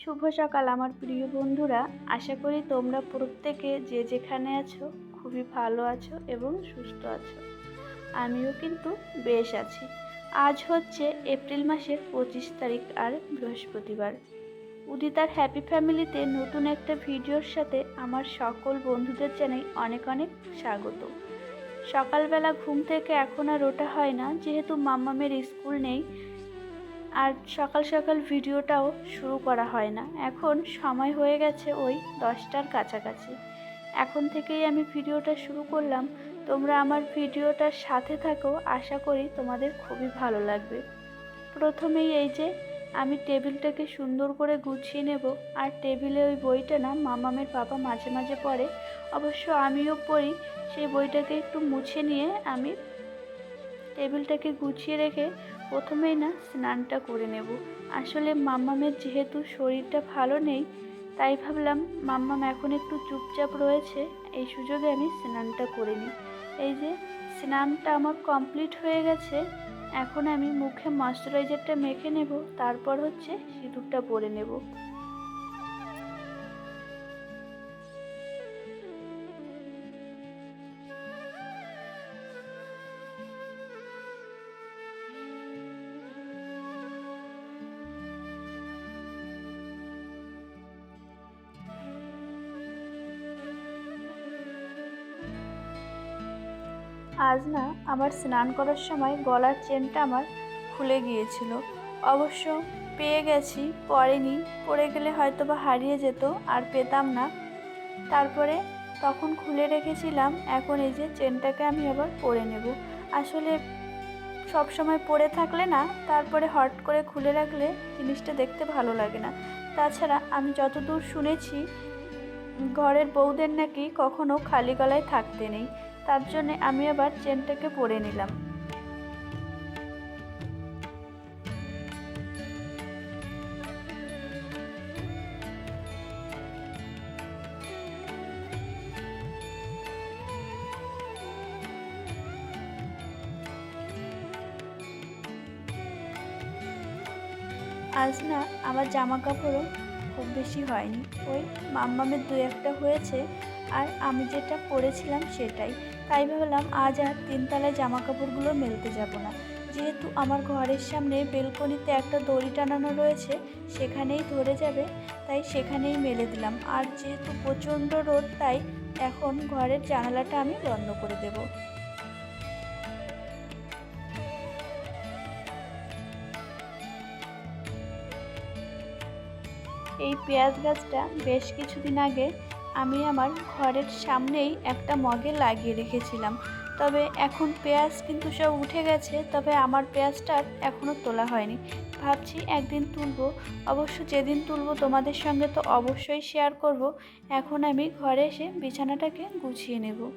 শুভ সকাল, আমার প্রিয় বন্ধুরা। আশা করি তোমরা প্রত্যেকে যে যেখানে আছো খুবই ভালো আছো এবং সুস্থ আছো। আমিও কিন্তু বেশ আছি। আজ হচ্ছে এপ্রিল মাসের পঁচিশ তারিখ আর বৃহস্পতিবার। উদিতার হ্যাপি ফ্যামিলিতে নতুন একটা ভিডিওর সাথে আমার সকল বন্ধুদের জানাই অনেক অনেক স্বাগত। সকালবেলা ঘুম থেকে এখন আর ওটা হয় না, যেহেতু মাম্মামের স্কুল নেই আর সকাল সকাল ভিডিওটাও শুরু করা হয় না। এখন সময় হয়ে গেছে ওই দশটার কাছাকাছি। এখন থেকেই আমি ভিডিওটা শুরু করলাম। তোমরা আমার ভিডিওটার সাথে থাকো, আশা করি তোমাদের খুবই ভালো লাগবে। প্রথমেই এই যে, আমি টেবিলটাকে সুন্দর করে গুছিয়ে নেব। আর টেবিলে ওই বইটা না, মামামের বাবা মাঝে মাঝে পড়ে। অবশ্য আমিও পড়ি। সেই বইটাকে একটু মুছে নিয়ে আমি টেবিলটাকে গুছিয়ে রেখে প্রথমেই না স্নানটা করে নেব। আসলে মাম্মামের যেহেতু শরীরটা ভালো নেই, তাই ভাবলাম মাম্মাম এখন একটু চুপচাপ রয়েছে, এই সুযোগে আমি স্নানটা করে নিই। এই যে স্নানটা আমার কমপ্লিট হয়ে গেছে, এখন আমি মুখে ময়শ্চারাইজারটা মেখে নেব, তারপর হচ্ছে সিঁদুরটা পরে নেব। আজ না আমার স্নান করার সময় গলার চেনটা আমার খুলে গিয়েছিল। অবশ্য পেয়ে গেছি পরেনি পড়ে গেলে হয়তো বা হারিয়ে যেত, আর পেতাম না। তারপরে তখন খুলে রেখেছিলাম, এখন এই যে চেনটাকে আমি আবার পরে নেব। আসলে সব সময় পরে থাকলে না, তারপরে হট করে খুলে রাখলে জিনিসটা দেখতে ভালো লাগে না। তাছাড়া আমি যতদূর শুনেছি, ঘরের বউদের নাকি কখনো খালি গলায় থাকতে নেই। তার জন্যে আমি আবার চেনটাকে পরে নিলাম। আজ না আমার জামা কাপড়ও খুব বেশি হয়নি। ওই মাম্মামের দু একটা হয়েছে আর আমি যেটা পরেছিলাম সেটাই। তাই ভাবলাম আজ আর তিনতলায় জামা কাপড়গুলো মেলতে যাব না। যেহেতু আমার ঘরের সামনে বেলকনিতে একটা দড়ি টানানো রয়েছে, সেখানেই ধরে যাবে, তাই সেখানেই মেলে দিলাম। আর যেহেতু প্রচণ্ড রোদ, তাই এখন ঘরের জানালাটা আমি বন্ধ করে দেবো। এই পেঁয়াজ গাছটা বেশ কিছুদিন আগে আমি আমার ঘরের সামনেই একটা মগে লাগিয়ে রেখেছিলাম। তবে এখন পেঁয়াজ কিন্তু সব উঠে গেছে, তবে আমার পেঁয়াজটা এখনও তোলা হয়নি। ভাবছি একদিন তুলবো। অবশ্য যেদিন তুলবো তোমাদের সঙ্গে তো অবশ্যই শেয়ার করব। এখন আমি ঘরে এসে বিছানাটাকে গুছিয়ে নেব।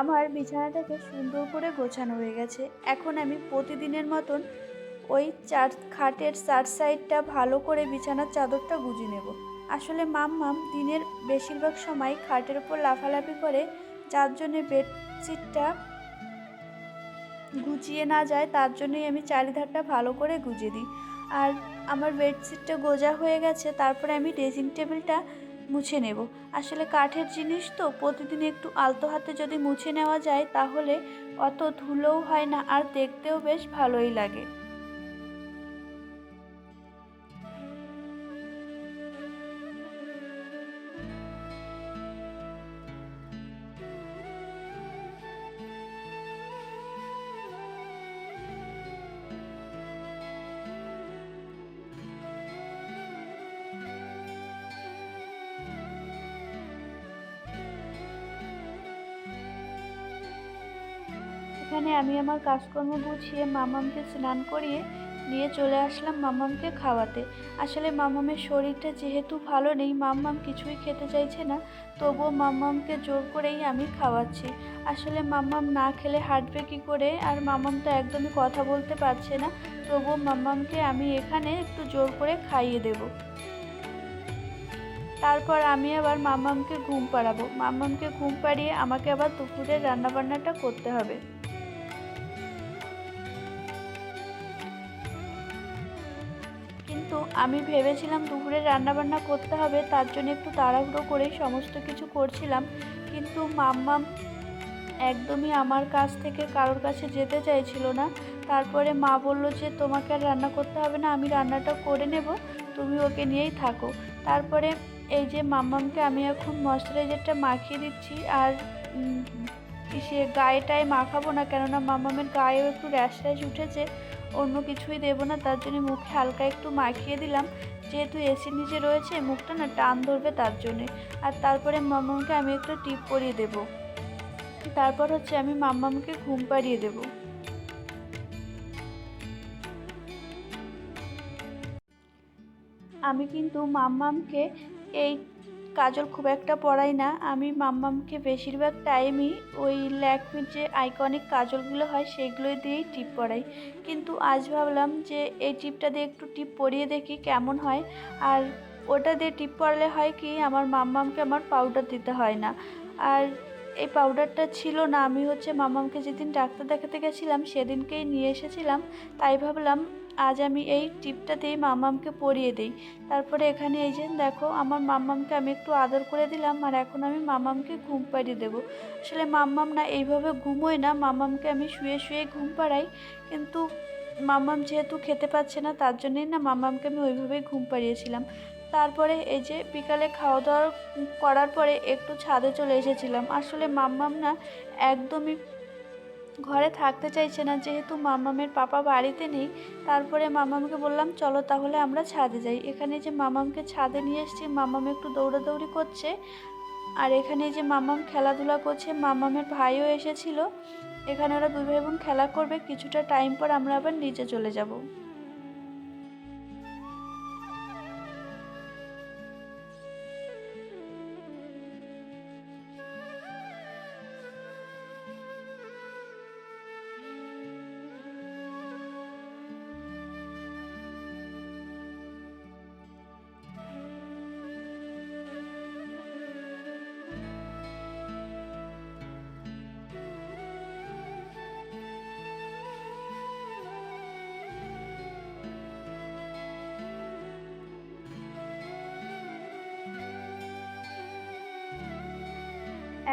আমার বিছানাটাকে সুন্দর করে গোছানো হয়ে গেছে। এখন আমি প্রতিদিনের মতন ওই চার খাটের চার সাইডটা ভালো করে বিছানার চাদরটা গুজে নেব। আসলে মাম মাম দিনের বেশিরভাগ সময় খাটের উপর লাফালাফি করে, যার জন্যে বেডশিটটা গুছিয়ে না যায়, তার জন্যই আমি চারিধারটা ভালো করে গুজে দিই। আর আমার বেডশিটটা গোজা হয়ে গেছে, তারপরে আমি ড্রেসিং টেবিলটা মুছে নেব। আসলে কাঠের জিনিস তো প্রতিদিন একটু আলতো হাতে যদি মুছে নেওয়া যায়, তাহলে অত ধুলোও হয় না, আর দেখতেও বেশ ভালোই লাগে। এখানে আমি আমার কাজকর্ম গুছিয়ে মামামকে স্নান করিয়ে নিয়ে চলে আসলাম মামামকে খাওয়াতে। আসলে মামামের শরীরটা যেহেতু ভালো নেই মাম্মাম কিছুই খেতে চাইছে না, তবুও মাম্মামকে জোর করেই আমি খাওয়াচ্ছি। আসলে মাম্মাম না খেলে হাঁটবে কী করে? আর মাম্মাম তো একদমই কথা বলতে পারছে না, তবুও মাম্মামকে আমি এখানে একটু জোর করে খাইয়ে দেব। তারপর আমি আবার মাম্মামকে ঘুম পাড়াবো। মাম্মামকে ঘুম পাড়িয়ে আমাকে আবার দুপুরের রান্নাবান্নাটা করতে হবে। আমি ভেবেছিলাম দুপুরে রান্নাবান্না করতে হবে, তার জন্য একটু তাড়াহুড়ো করেই সমস্ত কিছু করছিলাম। কিন্তু মাম্মাম একদমই আমার কাছ থেকে কারোর কাছে যেতে চাইছিল না। তারপরে মা বলল যে, তোমাকে আর রান্না করতে হবে না, আমি রান্নাটা করে নেব, তুমি ওকে নিয়েই থাকো। তারপরে এই যে মাম্মামকে আমি এখন ময়শ্চারাইজারটা মাখিয়ে দিচ্ছি, আর সে গায়েটায় মাখাবো না, কেননা মাম্মামের গায়েও একটু র্যাশ র্যাশ উঠেছে। অন্য কিছুই দেবো না, তার জন্য মুখে হালকা একটু মাখিয়ে দিলাম। যেহেতু এসির নিচে রয়েছে, মুখটা না টান ধরবে তার জন্যে। আর তারপরে মাম্মামকে আমি একটু টিপ পরিয়ে দেবো। তারপর হচ্ছে আমি মাম্মামকে ঘুম পাড়িয়ে দেবো। আমি কিন্তু মাম্মামকে এই কাজল খুব একটা পড়াই না। আমি মাম্মামকে বেশিরভাগ টাইমই ওই ল্যাকমির যে আইকনিক কাজলগুলো হয় সেগুলোই দিয়েই টিপ পরাই কিন্তু আজ ভাবলাম যে এই টিপটা দিয়ে একটু টিপ পরিয়ে দেখি কেমন হয়। আর ওটা দিয়ে টিপ পরালে হয় কি, আমার মাম্মামকে আমার পাউডার দিতে হয় না। আর এই পাউডারটা ছিল না। আমি হচ্ছে মামামকে যেদিন ডাক্তার দেখাতে গেছিলাম সেদিনকেই নিয়ে এসেছিলাম। তাই ভাবলাম আজ আমি এই টিপটা দিয়ে মাম্মামকে পরিয়ে দিই। তারপরে এখানে এই যে দেখো, আমার মাম্মামকে আমি একটু আদর করে দিলাম আর এখন আমি মামামকে ঘুম পাড়িয়ে দেবো। আসলে মাম্মাম না, এইভাবে ঘুমোয় না। মামামকে আমি শুয়ে শুয়ে ঘুম পাড়াই। কিন্তু মাম্মাম যেহেতু খেতে পাচ্ছে না, তার জন্যই না মাম্মামকে আমি ওইভাবেই ঘুম পাড়িয়েছিলাম। তারপরে এই যে বিকালে খাওয়া দাওয়া করার পরে একটু ছাদে চলে এসেছিলাম। আসলে মাম্মাম না একদমই ঘরে থাকতে চাইছে না, যেহেতু মামামের পাপা বাড়িতে নেই, তারপরে মামামকে বললাম, চলো তাহলে আমরা ছাদে যাই। এখানে যে মামামকে ছাদে নিয়ে এসেছি, মামাম একটু দৌড়াদৌড়ি করছে। আর এখানে যে মামাম খেলাধুলা করছে, মামামের ভাইও এসেছিল। এখানে ওরা দুই ভাই বোন খেলা করবে, কিছুটা টাইম পর আমরা আবার নিচে চলে যাব।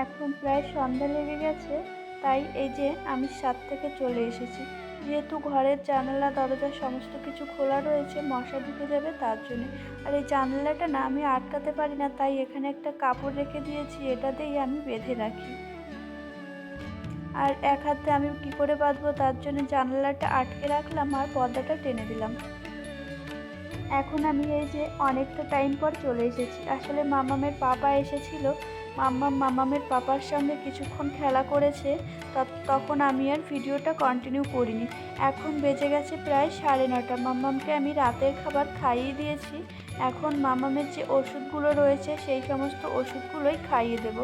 এখন প্রায় সন্ধ্যা লেগে গেছে, তাই এই যে আমি সাত থেকে চলে এসেছি। যেহেতু ঘরের জানালা, দরজা সমস্ত কিছু খোলা রয়েছে, মশা ঢুকে যাবে তার জন্য। আর এই জানালাটা না, আমি আটকাতে পারি না, তাই এখানে একটা কাপড় রেখে দিয়েছি এটা দিয়েই আমি বেঁধে রাখি। আর এক হাতে আমি কি করে বাঁধবো, তার জন্য জানালাটা আটকে রাখলাম আর পর্দাটা টেনে দিলাম। এখন আমি এই যে অনেকটা টাইম পর চলে এসেছি। আসলে মামামের পাপা এসেছিল মাম্মাম মামামের পাপার সঙ্গে কিছুক্ষণ খেলা করেছে তখন আমি আর ভিডিওটা কন্টিনিউ করিনি। এখন বেজে গেছে প্রায় সাড়ে নটা মাম্মামকে আমি রাতের খাবার খাইয়ে দিয়েছি। এখন মামামের যে ওষুধগুলো রয়েছে, সেই সমস্ত ওষুধগুলোই খাইয়ে দেব।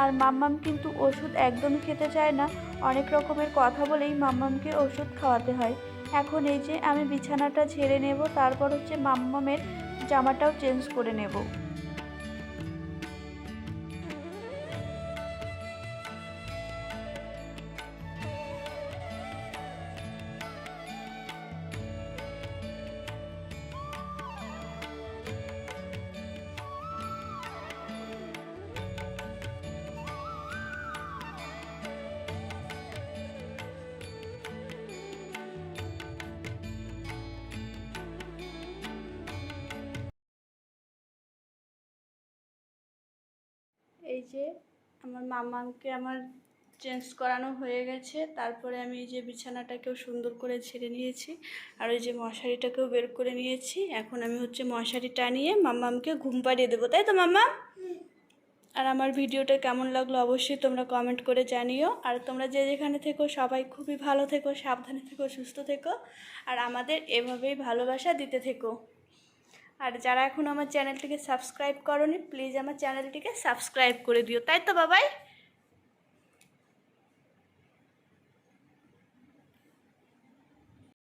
আর মাম্মাম কিন্তু ওষুধ একদমই খেতে চায় না। অনেক রকমের কথা বলেই মাম্মামকে ওষুধ খাওয়াতে হয়। এখন এই যে আমি বিছানাটা ঝেড়ে নেব, তারপর হচ্ছে মাম্মামের জামাটাও চেঞ্জ করে নেব। এই যে আমার মামাকে আমার চেঞ্জ করানো হয়ে গেছে। তারপরে আমি এই যে বিছানাটাকেও সুন্দর করে ছেড়ে নিয়েছি আর ওই যে মশারিটাকেও বের করে নিয়েছি। এখন আমি হচ্ছে মশারি টানিয়ে মাম্মামকে ঘুম পাড়িয়ে দেবো, তাই তো মাম্মা? আর আমার ভিডিওটা কেমন লাগল অবশ্যই তোমরা কমেন্ট করে জানিও। আর তোমরা যে যেখানে থেকো, সবাই খুবই ভালো থেকো, সাবধানে থেকো, সুস্থ থেকো। আর আমাদের এভাবেই ভালোবাসা দিতে থেকো। আর যারা এখন আমার চ্যানেলটিকে সাবস্ক্রাইব করনি প্লিজ আমার চ্যানেলটিকে সাবস্ক্রাইব করে দিও। তাই তো, বাবাই?